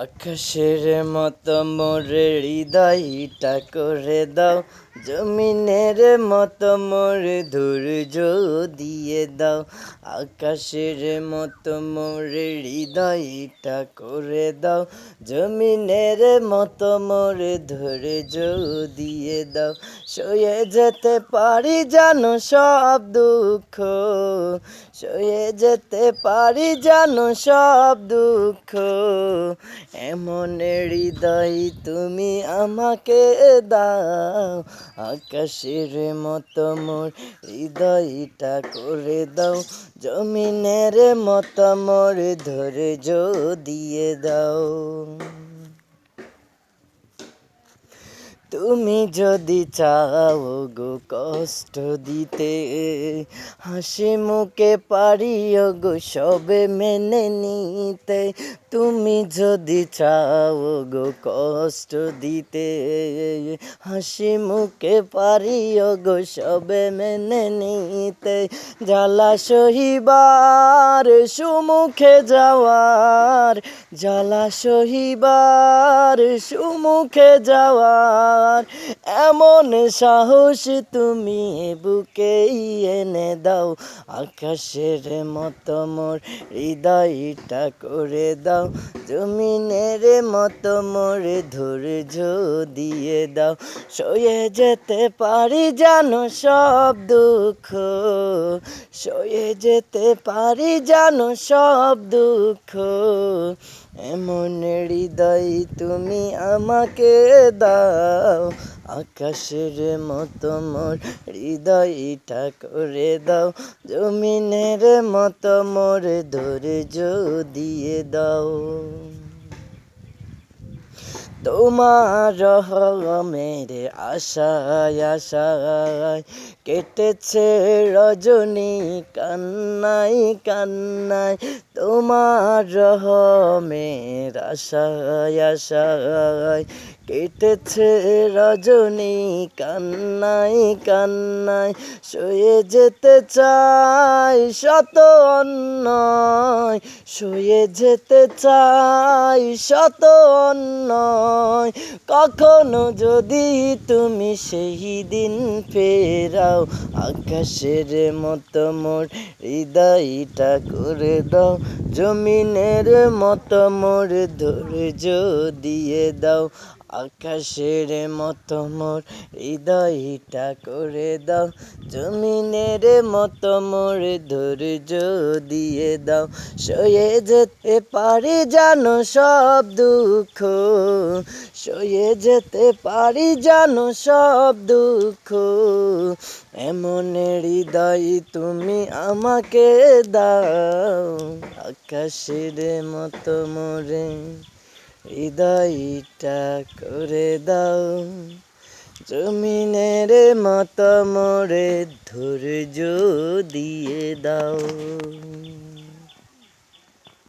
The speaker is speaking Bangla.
আকাশের মতো মোর হৃদয়টা করে দাও। জমিনের মতো মোরে ধৈর্য দিয়ে দাও, আকাশের মতো মোরে হৃদয়টা করে দাও। জমিনের মতো মোরে ধৈর্য দিয়ে দাও, সয়ে যেতে পারি জানো সব দুঃখ, সয়ে যেতে পারি জানো সব দুঃখ। এমন হৃদয় তুমি আমাকে দাও আকাশের মতো মোর হৃদয়টা করে দাও। জমিনের মতো মোর ধৈর্য দিয়ে দাও। তুমি যদি চাও গো কষ্ট দিতে, হাসি মুখে পারিও গো সবে মেনে নিতে। তুমি যদি চাও গো কষ্ট দিতে, হাসি মুখে পারিও গো সবে মেনে নিতে। জ্বালা সহিবার সুমুখে যাওয়ার, জ্বালা সহিবার সুমুখে যাওয়ার, এমন সাহস তুমি বুকে এনে দাও। আকাশের মতো মোর হৃদয়টা করে দাও। জমিনের মতো মোর ধৈর্য দিয়ে দাও। সয়ে যেতে পারি জানো সব দুঃখ। সয়ে যেতে পারি জানো সব দুঃখ। এমন হৃদয় তুমি আমাকে দাও। আকাশের মতো মোর, হৃদয়টা করে দাও। জমিনের মতো মোর, ধৈর্য দিয়ে দাও। তোমার মেরে আশায় আশায় কেটেছে রজনী কান্নাই কান্নাই তোমার মের আশায় আশায় কেটেছে রজনী কান্নাই কান্নাই শুয়ে যেতে চাই শত অন্যয়, শুয়ে যেতে চাই শত অন্যয়। কখনো যদি তুমি সেই দিন ফেরাও আকাশের মতো মোর হৃদয়টা করে দাও জমিনের মতো মোর ধৈর্য দিয়ে দাও। আকাশের মতো মোর হৃদয়টা করে দাও। জমিনের মতো মোর ধৈর্য দিয়ে দাও। সয়ে যেতে পারি জানো সব দুঃখ, সয়ে যেতে পারি জানো সব দুঃখ। এমন হৃদয় তুমি আমাকে দাও। আকাশের মতো মোরে হৃদয়টা করে দাও। জমিনের মতো মোরে ধৈর্য দিয়ে দাও।